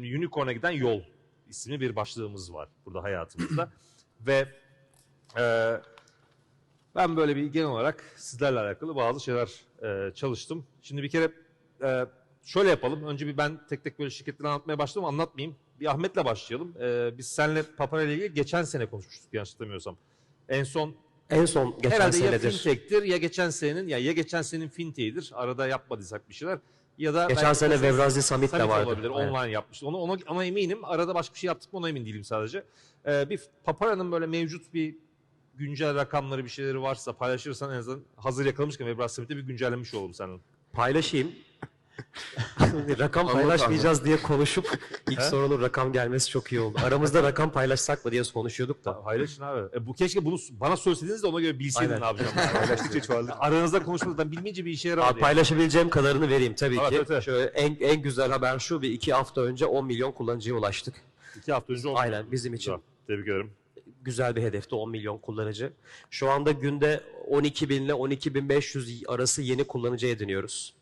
Şimdi Unicorn'a giden yol isimli bir başlığımız var burada hayatımızda. Ve e, ben böyle bir genel olarak sizlerle alakalı bazı şeyler e, çalıştım. Şimdi bir kere e, şöyle yapalım. Önce bir ben tek tek böyle şirketleri anlatmaya başladım. Anlatmayayım. Bir Ahmet'le başlayalım. E, biz seninle Papara ile ilgili geçen sene konuşmuştuk yanlış hatırlamıyorsam. En son En son geçen herhalde ya senedir. fintech'tir ya geçen senenin ya ya geçen senenin fintech'idir. Arada yapmadıysak bir şeyler. Ya da Geçen belki sene Kosos- Vevrazi Summit de vardı. olabilir. Aynen. Online yapmıştı. Onu, ona, ona eminim. Arada başka bir şey yaptık mı ona emin değilim sadece. Ee, bir Papara'nın böyle mevcut bir güncel rakamları bir şeyleri varsa paylaşırsan en azından hazır yakalamışken Webras Summit'te bir güncellemiş olalım senin. Paylaşayım. rakam paylaşmayacağız diye konuşup ilk sorunun rakam gelmesi çok iyi oldu. Aramızda rakam paylaşsak mı diye konuşuyorduk da. Paylaşın abi. E, bu keşke bunu bana söyleseydiniz de ona göre bilseydim Aynen. ne yapacağım. Paylaştıkça çoğalır. Aranızda konuşmadan bilmeyince bir işe yaramaz. Abi paylaşabileceğim kadarını vereyim tabii Evet, ki. evet, evet. Şöyle en, en güzel haber şu bir iki hafta önce 10 milyon kullanıcıya ulaştık. İki hafta önce oldu. Aynen bizim için Güzel. Tebrik ederim. güzel bir hedefti 10 milyon kullanıcı. Şu anda günde 12 bin ile 12 bin 500 arası yeni kullanıcı ediniyoruz.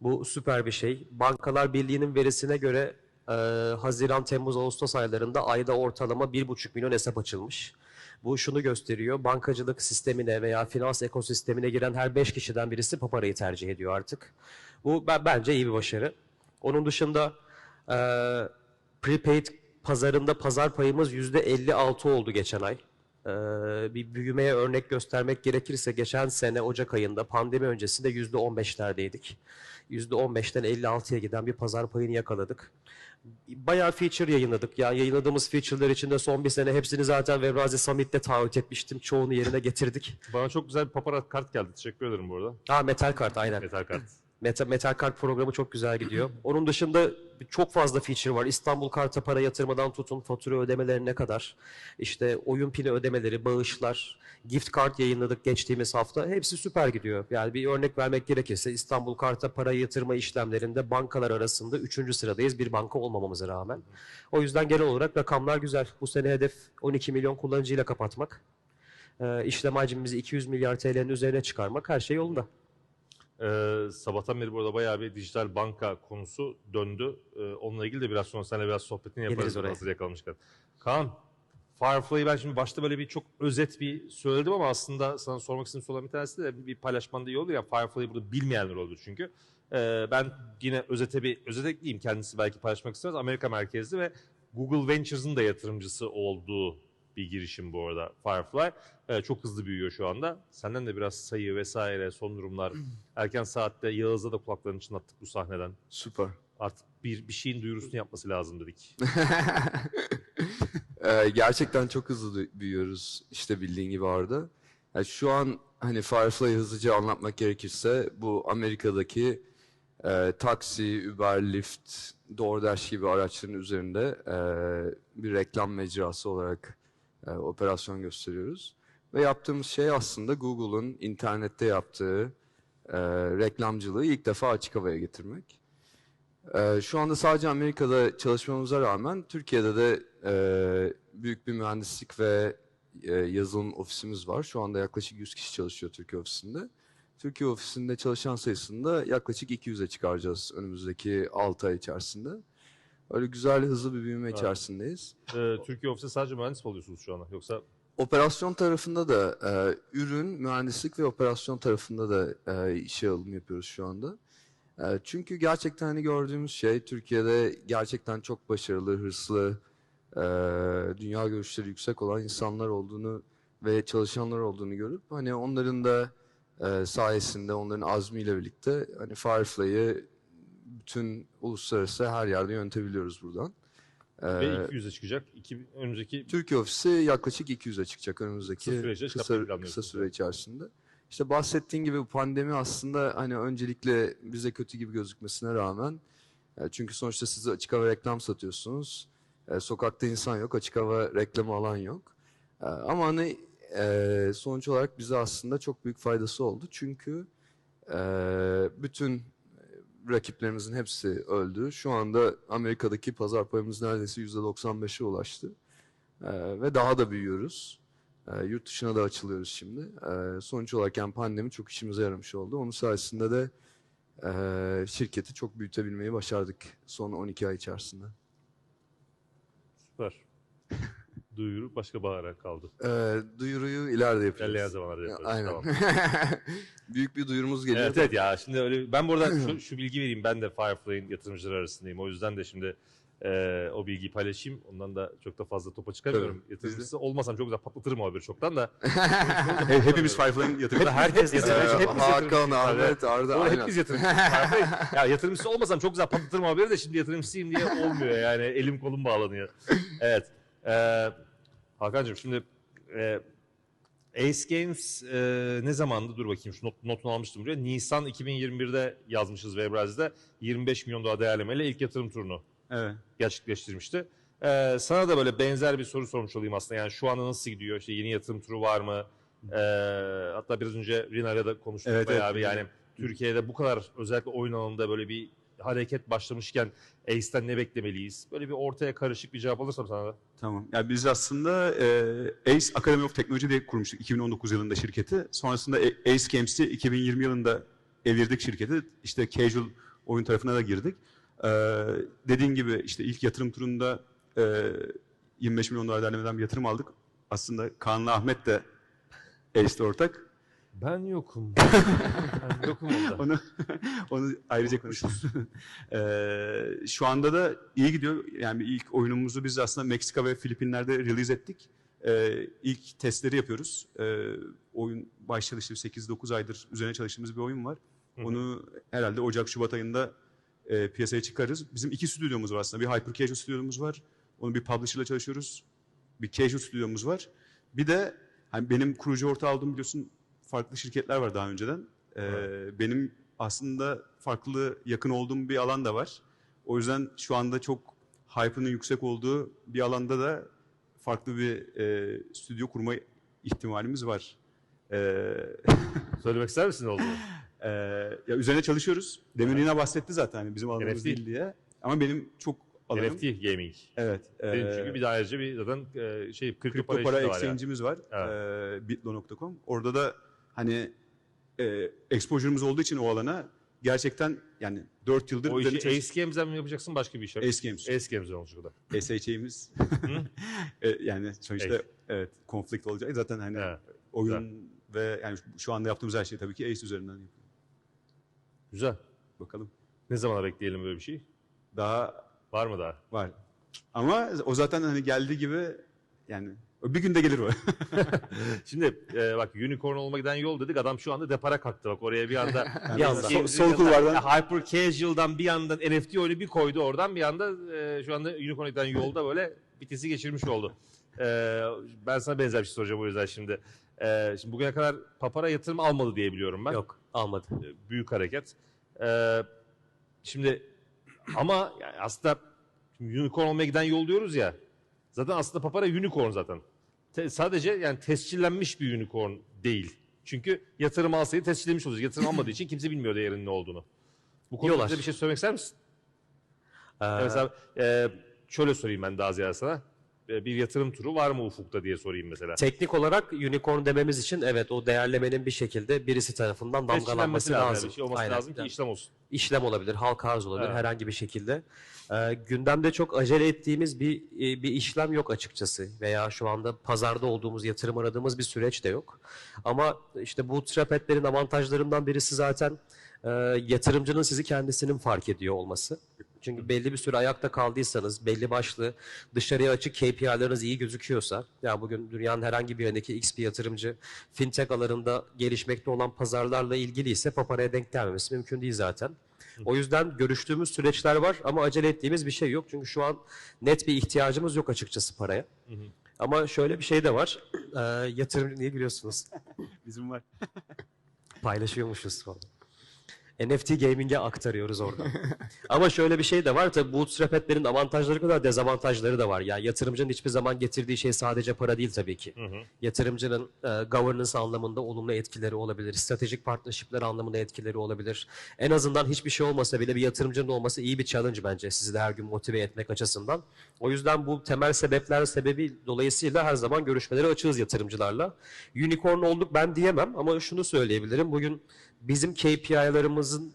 Bu süper bir şey. Bankalar Birliği'nin verisine göre e, Haziran, Temmuz, Ağustos aylarında ayda ortalama 1,5 milyon hesap açılmış. Bu şunu gösteriyor. Bankacılık sistemine veya finans ekosistemine giren her 5 kişiden birisi Papara'yı tercih ediyor artık. Bu ben, bence iyi bir başarı. Onun dışında e, prepaid pazarında pazar payımız %56 oldu geçen ay. Ee, bir büyümeye örnek göstermek gerekirse geçen sene Ocak ayında pandemi öncesinde %15'lerdeydik. %15'ten 56'ya giden bir pazar payını yakaladık. Bayağı feature yayınladık. Yani yayınladığımız feature'lar içinde son bir sene hepsini zaten Webrazı Summit'te taahhüt etmiştim. Çoğunu yerine getirdik. Bana çok güzel bir papara kart geldi. Teşekkür ederim bu arada. Ha metal kart aynen. Metal kart. Metal, Metal Kart programı çok güzel gidiyor. Onun dışında çok fazla feature var. İstanbul Kart'a para yatırmadan tutun fatura ödemelerine kadar. İşte oyun pili ödemeleri, bağışlar, gift kart yayınladık geçtiğimiz hafta. Hepsi süper gidiyor. Yani bir örnek vermek gerekirse İstanbul Kart'a para yatırma işlemlerinde bankalar arasında 3. sıradayız bir banka olmamamıza rağmen. O yüzden genel olarak rakamlar güzel. Bu sene hedef 12 milyon kullanıcıyla kapatmak. Ee, işlem hacmimizi 200 milyar TL'nin üzerine çıkarmak her şey yolunda. Ee, sabahtan beri burada bayağı bir dijital banka konusu döndü. Ee, onunla ilgili de biraz sonra seninle biraz sohbetini yaparız. Geliriz oraya. Hazır yakalamışken. Kaan, Firefly'ı ben şimdi başta böyle bir çok özet bir söyledim ama aslında sana sormak istediğim soruların bir tanesi de bir paylaşmanda iyi olur ya. Firefly'ı burada bilmeyenler olur çünkü. Ee, ben yine özete bir özet ekleyeyim. Kendisi belki paylaşmak istemez. Amerika merkezli ve Google Ventures'ın da yatırımcısı olduğu bir girişim bu arada Firefly. Ee, çok hızlı büyüyor şu anda. Senden de biraz sayı vesaire son durumlar. Erken saatte Yağız'a da kulaklarını çınlattık bu sahneden. Süper. Artık bir bir şeyin duyurusunu yapması lazım dedik. Ee, gerçekten çok hızlı büyüyoruz işte bildiğin gibi Arda. Yani şu an hani Firefly'ı hızlıca anlatmak gerekirse bu Amerika'daki e, taksi, Uber, Lyft, DoorDash gibi araçların üzerinde e, bir reklam mecrası olarak e, operasyon gösteriyoruz. Ve yaptığımız şey aslında Google'un internette yaptığı e, reklamcılığı ilk defa açık havaya getirmek. Ee, şu anda sadece Amerika'da çalışmamıza rağmen Türkiye'de de e, büyük bir mühendislik ve e, yazılım ofisimiz var. Şu anda yaklaşık 100 kişi çalışıyor Türkiye ofisinde. Türkiye ofisinde çalışan sayısını da yaklaşık 200'e çıkaracağız önümüzdeki 6 ay içerisinde. Öyle güzel, hızlı bir büyüme Evet. içerisindeyiz. Ee, Türkiye ofiste sadece mühendis mi oluyorsunuz şu anda? Yoksa Operasyon tarafında da e, ürün, mühendislik ve operasyon tarafında da e, işe alım yapıyoruz şu anda. E, çünkü gerçekten hani gördüğümüz şey Türkiye'de gerçekten çok başarılı, hırslı, e, dünya görüşleri yüksek olan insanlar olduğunu ve çalışanlar olduğunu görüp hani onların da e, sayesinde, onların azmiyle birlikte hani Firefly'ı bütün uluslararası her yerde yönetebiliyoruz buradan. Ve 200'e çıkacak. İki, önümüzdeki Türkiye ofisi yaklaşık 200'e çıkacak önümüzdeki Kısa süreçte kısa, kısa süre içerisinde. İşte bahsettiğin gibi bu pandemi aslında hani öncelikle bize kötü gibi gözükmesine rağmen e, çünkü sonuçta siz açık hava reklam satıyorsunuz. E, Sokakta insan yok, açık hava reklamı alan yok. E, Ama hani sonuç olarak bize aslında çok büyük faydası oldu. Çünkü bütün rakiplerimizin hepsi öldü. Şu anda Amerika'daki pazar payımız neredeyse %95'e ulaştı. Ee, ve daha da büyüyoruz. Ee, yurt dışına da açılıyoruz şimdi. Ee, sonuç olarak yani pandemi çok işimize yaramış oldu. Onun sayesinde de e, şirketi çok büyütebilmeyi başardık son 12 ay içerisinde. Süper. Duyuru başka bahara kaldı. Ee, duyuruyu ileride yapacağız. İlerleyen zamanlarda yaparız. Aynen. Tamam. Büyük bir duyurumuz geliyor. Evet evet ya şimdi öyle ben burada şu, şu bilgi vereyim ben de Firefly'in yatırımcıları arasındayım. O yüzden de şimdi e, o bilgiyi paylaşayım. Ondan da çok da fazla topa çıkamıyorum. Tabii, Yatırımcısı olmasam çok güzel patlatırım o haberi çoktan da. He- Hepimiz Firefly'ın yatırımcısı. Herkes Ee, yatırımcı. hepimiz yatırımcı. Hakan, Ahmet, Arda. Doğru aynen. hepimiz yatırımcı. Firefly- ya yatırımcısı olmasam çok güzel patlatırım haberi de şimdi yatırımcısıyım diye olmuyor yani. Elim kolum bağlanıyor. Evet. Ee, Hakan'cığım şimdi e, Ace Games e, ne zamandı? Dur bakayım şu not, notunu almıştım buraya. Nisan 2021'de yazmışız Webraz'da. 25 milyon dolar değerlemeyle ilk yatırım turunu Evet. gerçekleştirmişti. Ee, sana da böyle benzer bir soru sormuş olayım aslında. Yani şu anda nasıl gidiyor? İşte yeni yatırım turu var mı? Ee, hatta biraz önce Rina'yla da konuştuk Evet, bayağı evet. bir. Yani Türkiye'de bu kadar özellikle oyun alanında böyle bir hareket başlamışken Ace'den ne beklemeliyiz? Böyle bir ortaya karışık bir cevap alırsam sana da. Tamam. Yani biz aslında e, Ace Academy of Technology diye kurmuştuk 2019 yılında şirketi. Sonrasında A- Ace Games'i 2020 yılında evirdik şirketi. İşte casual oyun tarafına da girdik. E, dediğin gibi işte ilk yatırım turunda e, 25 milyon dolar değerlemeden bir yatırım aldık. Aslında Kaan'la Ahmet de Ace'de ortak. Ben yokum. ben yokum onda. Onu onu ayrıca konuşuruz. Eee, şu anda da iyi gidiyor. Yani ilk oyunumuzu biz aslında Meksika ve Filipinler'de release ettik. Eee ilk testleri yapıyoruz. Eee, oyun başladı işte 8-9 aydır üzerine çalıştığımız bir oyun var. Hı hı. Onu herhalde Ocak-Şubat ayında eee, piyasaya çıkarırız. Bizim iki stüdyomuz var aslında. Bir Hyper Casual stüdyomuz var. Onu bir publisher'la çalışıyoruz. Bir casual stüdyomuz var. Bir de hani benim kurucu ortağı olduğum biliyorsun farklı şirketler var daha önceden. Ee, benim aslında farklı yakın olduğum bir alan da var. O yüzden şu anda çok hype'ının yüksek olduğu bir alanda da farklı bir e, stüdyo kurma ihtimalimiz var. Ee, Söylemek ister misin olduğunu? e, ya üzerine çalışıyoruz. Demir yine bahsetti zaten hani bizim alanımız NFT. değil diye. Ama benim çok alanım. NFT gaming. Evet. Benim e, çünkü bir de ayrıca bir zaten e, şey kripto, kripto para, para de var exchange'imiz var. Evet. Ee, bitlo.com. Orada da hani e, exposure'ımız olduğu için o alana gerçekten yani 4 yıldır O işi Ace Games'den mi yapacaksın başka bir iş? Ace Games. Ace Games'den olacak o da. SHA'miz. E, yani sonuçta Ace. evet konflikt olacak. Zaten hani Evet, oyun ve yani şu anda yaptığımız her şey tabii ki Ace üzerinden yapıyoruz. Güzel. Bakalım. Ne zamana bekleyelim böyle bir şey? Daha Var mı daha? var. Ama o zaten hani geldiği gibi yani bir günde gelir o. Şimdi e, bak unicorn olma giden yol dedik. Adam şu anda depara kalktı. Bak oraya bir anda Bir anda. Sol- sol kulvardan- Ya, Hyper Casual'dan bir yandan NFT oyunu bir koydu oradan bir anda e, şu anda unicorn'a giden yolda böyle vitesi geçirmiş oldu. E, ben sana benzer bir şey soracağım o yüzden şimdi. E, şimdi bugüne kadar Papara yatırım almadı diye biliyorum ben. Yok almadı. E, büyük hareket. E, şimdi ama yani aslında unicorn olmaya giden yol diyoruz ya. Zaten aslında Papara unicorn zaten. Te- sadece yani tescillenmiş bir unicorn değil. Çünkü yatırım alsaydı tescillemiş olacak. Yatırım almadığı için kimse bilmiyor değerinin ne olduğunu. Bu konuda bize bir şey söylemek ister misin? Ee, Mesela e, şöyle sorayım ben daha ziyade sana. E, bir yatırım turu var mı ufukta diye sorayım mesela. Teknik olarak unicorn dememiz için evet o değerlemenin bir şekilde birisi tarafından damgalanması lazım. lazım. Bir şey olması Aynen. lazım ki işlem olsun. işlem olabilir, halka arz olabilir Evet. herhangi bir şekilde. Ee, gündemde çok acele ettiğimiz bir e, bir işlem yok açıkçası veya şu anda pazarda olduğumuz, yatırım aradığımız bir süreç de yok. Ama işte bu trapetlerin avantajlarından birisi zaten e, yatırımcının sizi kendisinin fark ediyor olması. Çünkü belli bir süre ayakta kaldıysanız, belli başlı dışarıya açık KPI'larınız iyi gözüküyorsa, ya bugün dünyanın herhangi bir yerindeki X bir yatırımcı fintech alanında gelişmekte olan pazarlarla ilgili ise paparaya denk gelmemesi mümkün değil zaten. O yüzden görüştüğümüz süreçler var ama acele ettiğimiz bir şey yok. Çünkü şu an net bir ihtiyacımız yok açıkçası paraya. Ama şöyle bir şey de var. Ee, yatırım niye gülüyorsunuz? Bizim var. Paylaşıyormuşuz falan. NFT gaming'e aktarıyoruz orada. Ama şöyle bir şey de var. Tabii bootstrap'lerin avantajları kadar dezavantajları da var. Yani yatırımcının hiçbir zaman getirdiği şey sadece para değil tabii ki. Yatırımcının e, governance anlamında olumlu etkileri olabilir. Stratejik partnershipler anlamında etkileri olabilir. En azından hiçbir şey olmasa bile bir yatırımcının olması iyi bir challenge bence. Sizi de her gün motive etmek açısından. O yüzden bu temel sebepler sebebi dolayısıyla her zaman görüşmeleri açığız yatırımcılarla. Unicorn olduk ben diyemem ama şunu söyleyebilirim. Bugün bizim KPI'larımızın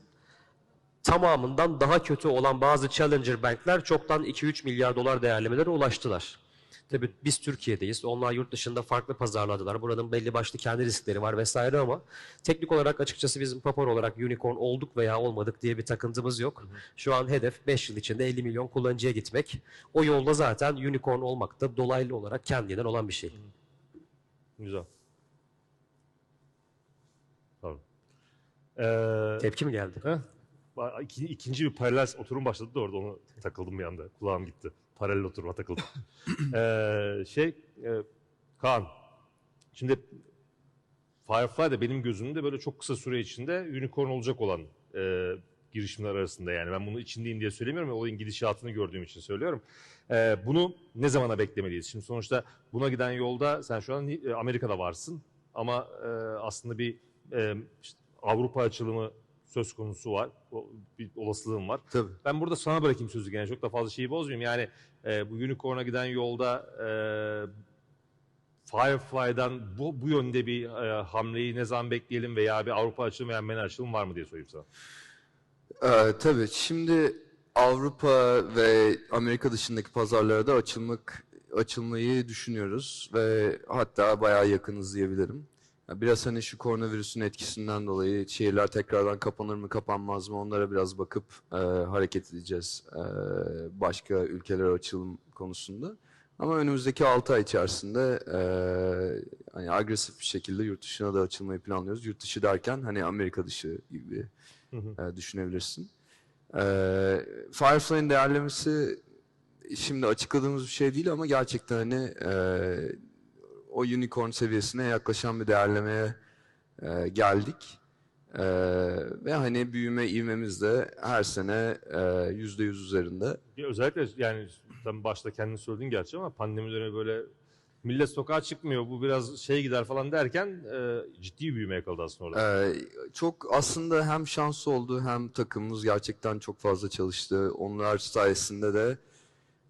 tamamından daha kötü olan bazı challenger bankler çoktan 2-3 milyar dolar değerlemelere ulaştılar. Tabii biz Türkiye'deyiz. Onlar yurt dışında farklı pazarladılar. Buranın belli başlı kendi riskleri var vesaire ama teknik olarak açıkçası bizim Papar olarak unicorn olduk veya olmadık diye bir takıntımız yok. Şu an hedef 5 yıl içinde 50 milyon kullanıcıya gitmek. O yolda zaten unicorn olmak da dolaylı olarak kendinden olan bir şey. Güzel. Tamam. Ee, Tepki mi geldi? İki- ikinci bir paralel oturum başladı da orada onu takıldım bir anda. Kulağım gitti. Paralel oturuma takıldım. Ee, şey, e, Kaan. Şimdi Firefly da benim gözümde böyle çok kısa süre içinde unicorn olacak olan e, girişimler arasında yani. Ben bunu içindeyim diye söylemiyorum ya olayın gidişatını gördüğüm için söylüyorum. Ee, bunu ne zamana beklemeliyiz? Şimdi sonuçta buna giden yolda sen şu an e, Amerika'da varsın ama e, aslında bir e, işte Avrupa açılımı söz konusu var. O, bir olasılığım var. Tabii. Ben burada sana bırakayım sözü yani çok da fazla şeyi bozmayayım. Yani e, bu Unicorn'a giden yolda e, Firefly'dan bu, bu yönde bir e, hamleyi ne zaman bekleyelim veya bir Avrupa açılımı veya MENA açılımı var mı diye sorayım sana. Ee, tabii şimdi Avrupa ve Amerika dışındaki pazarlara da açılmak açılmayı düşünüyoruz ve hatta bayağı yakınız diyebilirim. Biraz hani şu koronavirüsün etkisinden dolayı şehirler tekrardan kapanır mı kapanmaz mı onlara biraz bakıp e, hareket edeceğiz e, başka ülkelere açılım konusunda. Ama önümüzdeki 6 ay içerisinde e, hani agresif bir şekilde yurt dışına da açılmayı planlıyoruz. Yurt dışı derken hani Amerika dışı gibi Hı hı. e, düşünebilirsin. E, Firefly'ın değerlemesi şimdi açıkladığımız bir şey değil ama gerçekten hani e, o unicorn seviyesine yaklaşan bir değerlemeye e, geldik. E, ve hani büyüme ivmemiz de her sene e, yüzde yüz üzerinde. Ya özellikle yani sen başta kendin söyledin gerçi ama pandemi dönemi böyle millet sokağa çıkmıyor bu biraz şey gider falan derken e, ciddi bir büyüme yakaladı aslında orada. Ee, çok aslında hem şans oldu hem takımımız gerçekten çok fazla çalıştı. Onlar sayesinde de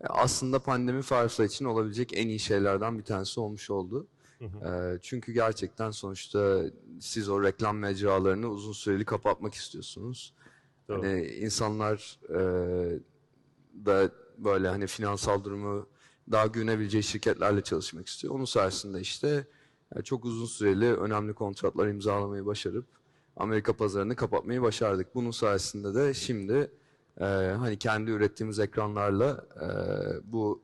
aslında pandemi Firefly için olabilecek en iyi şeylerden bir tanesi olmuş oldu. Hı Ee, çünkü gerçekten sonuçta siz o reklam mecralarını uzun süreli kapatmak istiyorsunuz. Doğru. Hani insanlar e, da böyle hani finansal durumu daha güvenebileceği şirketlerle çalışmak istiyor. Onun sayesinde işte e, çok uzun süreli önemli kontratlar imzalamayı başarıp Amerika pazarını kapatmayı başardık. Bunun sayesinde de şimdi e, hani kendi ürettiğimiz ekranlarla e, bu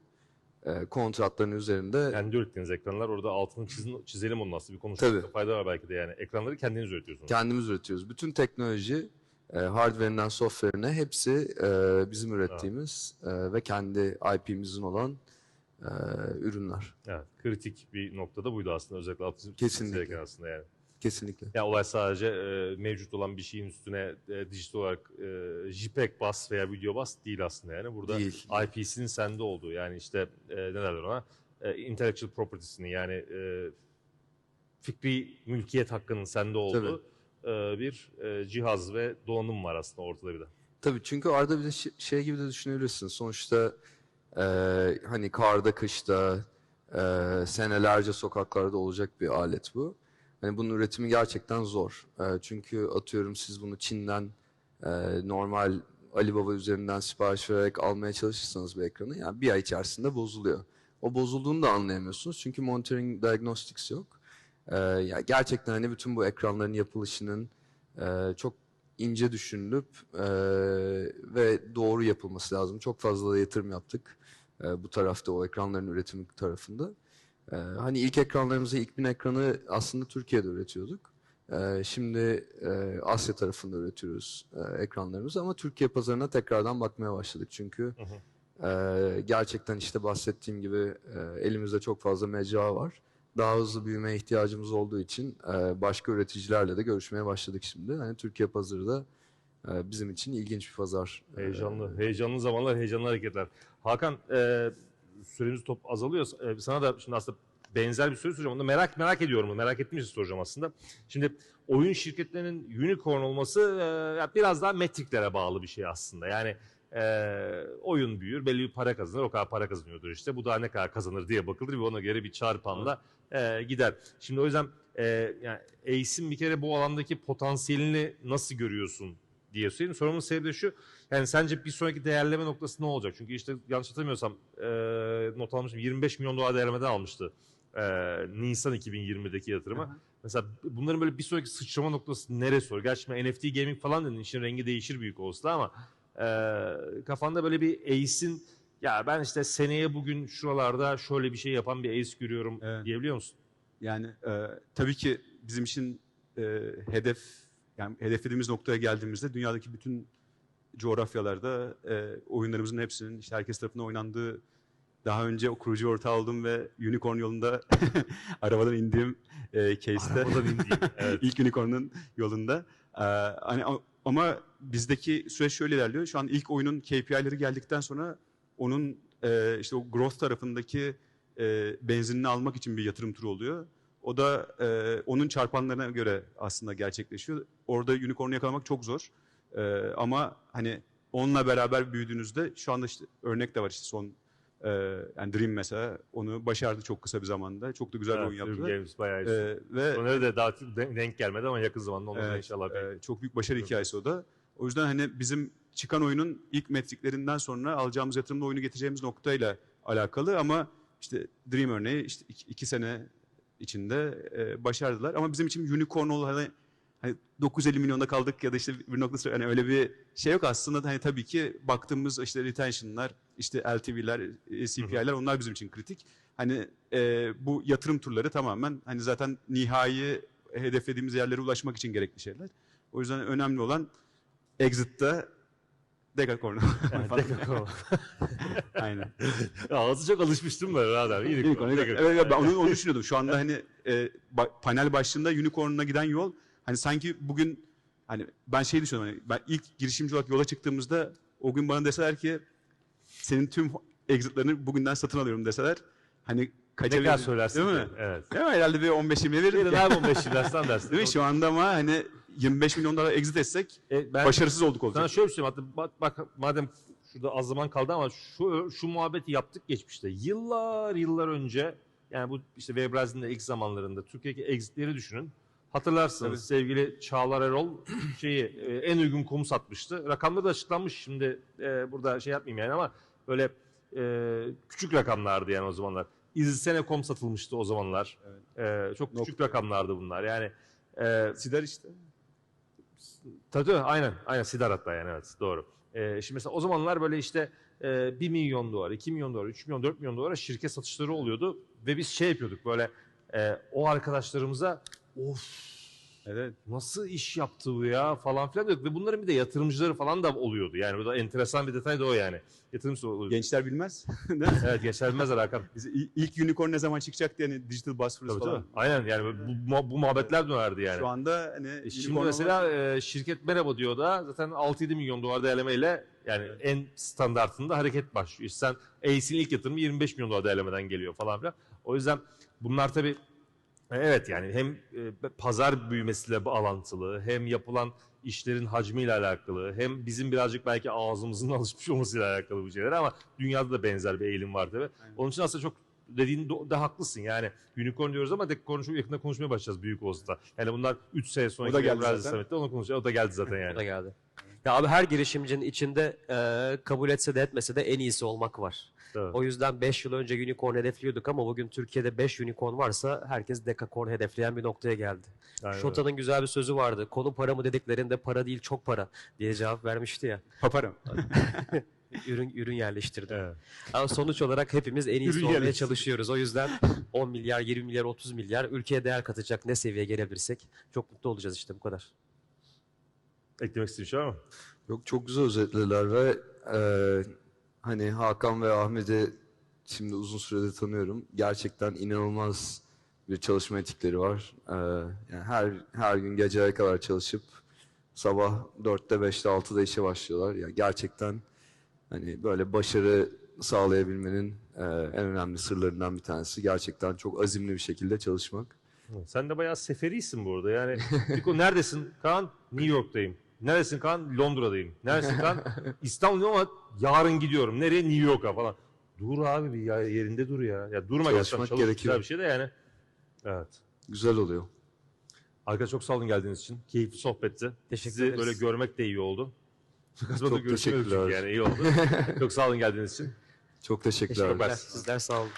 e, kontratların üzerinde Kendi ürettiğiniz ekranlar orada altını çizin, çizelim onun aslında bir konuşmakta fayda var belki de yani. Ekranları kendiniz üretiyorsunuz. kendimiz üretiyoruz. Bütün teknoloji e, hardware'inden software'ine hepsi e, bizim ürettiğimiz e, ve kendi IP'mizin olan e, ürünler. Evet, kritik bir noktada buydu aslında özellikle altını gereken aslında yani. Kesinlikle. Ya olay sadece e, mevcut olan bir şeyin üstüne e, dijital olarak e, JPEG bas veya video bas değil aslında yani. Burada Değil. IP'sinin sende olduğu yani işte e, ne derler ona e, intellectual property'sinin yani e, fikri mülkiyet hakkının sende olduğu e, bir e, cihaz ve donanım var aslında ortada bir de. Tabii çünkü arada bir de şey gibi de düşünebilirsin. Sonuçta e, hani karda, kışta, e, senelerce sokaklarda olacak bir alet bu. Hani bunun üretimi gerçekten zor. E, çünkü atıyorum siz bunu Çin'den e, normal Alibaba üzerinden sipariş vererek almaya çalışırsanız bir ekranı yani bir ay içerisinde bozuluyor. O bozulduğunu da anlayamıyorsunuz çünkü monitoring diagnostics yok. E, ya gerçekten hani bütün bu ekranların yapılışının e, çok ince düşünülüp e, ve doğru yapılması lazım. Çok fazla da yatırım yaptık bu tarafta o ekranların üretimi tarafında. E, hani ilk ekranlarımızı, ilk bin ekranı aslında Türkiye'de üretiyorduk. E, şimdi e, Asya tarafında üretiyoruz e, ekranlarımızı ama Türkiye pazarına tekrardan bakmaya başladık çünkü e, gerçekten işte bahsettiğim gibi e, elimizde çok fazla mecra var. Daha hızlı büyümeye ihtiyacımız olduğu için e, başka üreticilerle de görüşmeye başladık şimdi. Hani Türkiye pazarı da e, bizim için ilginç bir pazar. E, Heyecanlı, heyecanlı zamanlar, heyecanlı hareketler. Hakan, e, süremiz top azalıyor. E, sana da şimdi aslında benzer bir soru soracağım. Onu merak merak ediyorum. Merak ettiğim soracağım aslında. Şimdi oyun şirketlerinin unicorn olması e, biraz daha metriklere bağlı bir şey aslında. Yani e, oyun büyür, belli bir para kazanır, o kadar para kazanıyordur işte. Bu daha ne kadar kazanır diye bakılır ve ona göre bir çarpanla e, gider. Şimdi o yüzden e, yani Ace'in bir kere bu alandaki potansiyelini nasıl görüyorsun? Diye sorayım. Sorumun sebebi de şu. Yani sence bir sonraki değerleme noktası ne olacak? Çünkü işte yanlış hatırlamıyorsam e, not almıştım 25 milyon dolar değerlemeden almıştı. e, Nisan 2020'deki yatırımı. Mesela bunların böyle bir sonraki sıçrama noktası neresi olur? Gerçi NFT gaming falan dedin. işin rengi değişir büyük olsa ama e, kafanda böyle bir Ace'in ya ben işte seneye bugün şuralarda şöyle bir şey yapan bir Ace görüyorum Evet. diyebiliyor musun? Yani e, tabii ki bizim için e, hedef yani hedeflediğimiz noktaya geldiğimizde dünyadaki bütün coğrafyalarda e, oyunlarımızın hepsinin işte herkes tarafından oynandığı daha önce o kurucu ortağı oldum ve Unicorn yolunda arabadan indiğim e, case'te Arabadan indiğim, evet. ilk Unicorn'un yolunda. E, hani ama bizdeki süreç şöyle ilerliyor. Şu an ilk oyunun KPI'leri geldikten sonra onun e, işte o growth tarafındaki e, benzinini almak için bir yatırım turu oluyor. O da e, onun çarpanlarına göre aslında gerçekleşiyor. Orada unicorn'u yakalamak çok zor. E, ama hani onunla beraber büyüdüğünüzde şu anda işte örnek de var işte son e, yani Dream mesela onu başardı çok kısa bir zamanda. Çok da güzel bir Evet, oyun Dream yaptılar. Games bayağı. E, ve Onlara da daha denk gelmedi ama yakın zamanda onlara Evet, inşallah. e, çok büyük başarı hikayesi o da. O yüzden hani bizim çıkan oyunun ilk metriklerinden sonra alacağımız yatırımla oyunu getireceğimiz noktayla alakalı ama işte Dream örneği işte iki, iki sene içinde e, başardılar. Ama bizim için unicorn ol hani, hani 950 milyonda kaldık ya da işte 1.0 hani öyle bir şey yok aslında hani tabii ki baktığımız işte retention'lar işte LTV'ler, e, CPI'ler onlar bizim için kritik. Hani e, bu yatırım turları tamamen hani zaten nihai hedeflediğimiz yerlere ulaşmak için gerekli şeyler. O yüzden önemli olan exit'te Decacorn. Yani Decacorn. Aynen. Ağzı çok alışmıştım ben adam. Unicorn, evet, evet, ben onu, onu düşünüyordum. Şu anda hani e, panel başlığında Unicorn'a giden yol hani sanki bugün hani ben şey düşünüyorum hani ben ilk girişimci olarak yola çıktığımızda o gün bana deseler ki senin tüm exit'lerini bugünden satın alıyorum deseler hani Ne kaça kadar verir- söylersin? Değil mi? Evet. Değil mi? Herhalde bir 15-20 verir. De daha 15 yıllarsan dersin. Değil mi? Şu anda ama hani 25 milyon dolar exit etsek E, ben başarısız olduk olacak. sana şöyle söyleyeyim. Hatta bak, bak madem şurada az zaman kaldı ama şu şu muhabbeti yaptık geçmişte. Yıllar yıllar önce yani bu işte de ilk zamanlarında Türkiye'deki exitleri düşünün. Hatırlarsınız Evet. sevgili Çağlar Erol şeyi e, en uygun komu satmıştı. Rakamları da açıklanmış şimdi e, burada şey yapmayayım yani ama böyle e, küçük rakamlardı yani o zamanlar. İzlesene.com satılmıştı o zamanlar. E, çok küçük Nokta. rakamlardı bunlar. Yani e, Sidar işte. Tabii aynen. Aynen Sidar hatta yani evet doğru. Ee, şimdi mesela o zamanlar böyle işte e, 1 milyon dolar, 2 milyon dolar, 3 milyon, 4 milyon dolara şirket satışları oluyordu. Ve biz şey yapıyorduk böyle e, o arkadaşlarımıza of Evet. nasıl iş yaptı bu ya falan filan diyorduk. Ve bunların bir de yatırımcıları falan da oluyordu. Yani burada enteresan bir detay da o yani. Yatırımcısı oluyordu. Gençler bilmez. Değil mi? Evet geçermez Hakan. Biz il- ilk unicorn ne zaman çıkacak diye hani digital buzzwords Tabii falan. tabii. Aynen yani bu, bu, bu muhabbetler dönerdi yani. Şu anda hani E Şimdi mesela e, şirket merhaba diyor da zaten 6-7 milyon dolar değerlemeyle yani en standartında hareket başlıyor. İşte sen Ace'in ilk yatırımı 25 milyon dolar değerlemeden geliyor falan filan. O yüzden bunlar tabii evet yani hem e, pazar büyümesiyle bağlantılı hem yapılan işlerin hacmiyle alakalı hem bizim birazcık belki ağzımızın alışmış olmasıyla alakalı bu şeyler ama dünyada da benzer bir eğilim var tabii. Aynen. Onun için aslında çok dediğin de, de haklısın yani unicorn diyoruz ama dekorn çok yakında konuşmaya başlayacağız büyük olsa. Yani bunlar 3 sene sonra O da geldi zaten. Summit'te onu konuşacağız. O da geldi zaten O yani. da geldi. Ya abi her girişimcinin içinde e, kabul etse de etmese de en iyisi olmak var. Tabii. O yüzden 5 yıl önce unicorn hedefliyorduk ama bugün Türkiye'de 5 unicorn varsa herkes dekakorn hedefleyen bir noktaya geldi. Aynen. Şota'nın güzel bir sözü vardı. Konu para mı dediklerinde para değil çok para diye cevap vermişti ya. Paparım. Ürün ürün yerleştirdi. Evet. Ama sonuç olarak hepimiz en iyisi olmaya çalışıyoruz. O yüzden 10 milyar, 20 milyar, 30 milyar ülkeye değer katacak ne seviyeye gelebilirsek çok mutlu olacağız işte bu kadar. Eklemek istediğin şey var mı? Yok çok güzel özetlediler ve e, hani Hakan ve Ahmet'i şimdi uzun süredir tanıyorum. Gerçekten inanılmaz bir çalışma etikleri var. E, yani her her gün gecelere kadar çalışıp sabah 4'te 5'te 6'da işe başlıyorlar. Yani gerçekten hani böyle başarı sağlayabilmenin e, en önemli sırlarından bir tanesi. Gerçekten çok azimli bir şekilde çalışmak. Sen de bayağı seferisin bu arada. Yani Fiko neredesin Kaan? New York'tayım. Neredesin Kaan? Londra'dayım. Neredesin Kaan? İstanbul'dayım ama yarın gidiyorum. Nereye? New York'a falan. Dur abi bir ya, yerinde dur ya. Ya durma gerçekten Çalışmak çalış. gerekiyor. Güzel bir şey de yani. Evet. Güzel oluyor. Arkadaşlar çok sağ olun geldiğiniz için. Keyifli sohbetti. Teşekkür Sizi ederiz. böyle görmek de iyi oldu. Çok az Çok görüşmedik çünkü teşekkürler. yani iyi oldu. çok sağ olun geldiğiniz için. Çok teşekkürler. Teşekkürler. Sizler sağ olun.